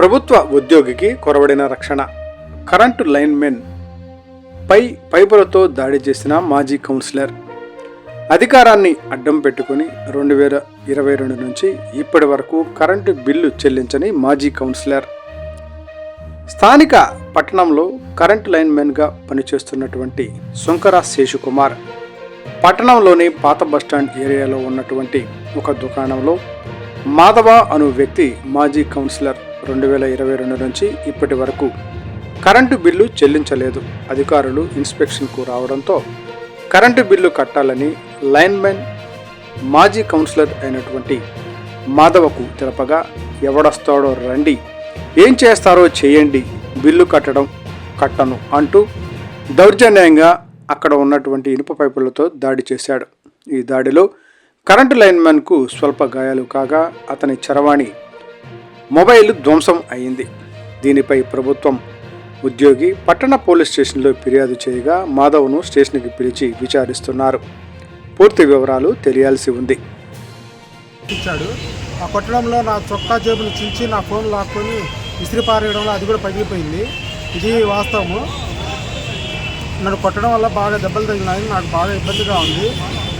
ప్రభుత్వ ఉద్యోగికి కొరవడిన రక్షణ. కరెంటు లైన్మెన్ పై పైపులతో దాడి చేసిన మాజీ కౌన్సిలర్. అధికారాన్ని అడ్డం పెట్టుకుని రెండు వేల ఇరవై రెండు నుంచి ఇప్పటి వరకు కరెంటు బిల్లు చెల్లించని మాజీ కౌన్సిలర్. స్థానిక పట్టణంలో కరెంట్ లైన్మెన్గా పనిచేస్తున్నటువంటి శంకర శేషుకుమార్. పట్టణంలోని పాత బస్టాండ్ ఏరియాలో ఉన్నటువంటి ఒక దుకాణంలో మాధవ అను వ్యక్తి మాజీ కౌన్సిలర్. రెండు వేల ఇరవై రెండు నుంచి ఇప్పటి వరకు కరెంటు బిల్లు చెల్లించలేదు. అధికారులు ఇన్స్పెక్షన్కు రావడంతో కరెంటు బిల్లు కట్టాలని లైన్మెన్ మాజీ కౌన్సిలర్ అయినటువంటి మాధవకు తెలపగా ఎవడొస్తాడో రండి ఏం చేస్తారో చేయండి బిల్లు కట్టడం కట్టను అంటూ దౌర్జన్యంగా అక్కడ ఉన్నటువంటి ఇనుప పైపులతో దాడి చేశాడు. ఈ దాడిలో కరెంటు లైన్మెన్కు స్వల్ప గాయాలు కాగా అతని చరవాణి మొబైల్ ధ్వంసం అయింది. దీనిపై ప్రభుత్వం ఉద్యోగి పట్టణ పోలీస్ స్టేషన్లో ఫిర్యాదు చేయగా మాధవ్ను స్టేషన్కి పిలిచి విచారిస్తున్నారు. పూర్తి వివరాలు తెలియాల్సి ఉంది. ఇచ్చాడు. ఆ కొట్టడంలో నా చొక్కా జేబులు చించి నా ఫోన్ లాక్కొని ఇసిరి పారేయడంలో అది కూడా పగిలిపోయింది. ఇది వాస్తవము. నన్ను కొట్టడం వల్ల బాగా దెబ్బలు తగిలినాయి నాకు బాగా ఇబ్బందిగా ఉంది.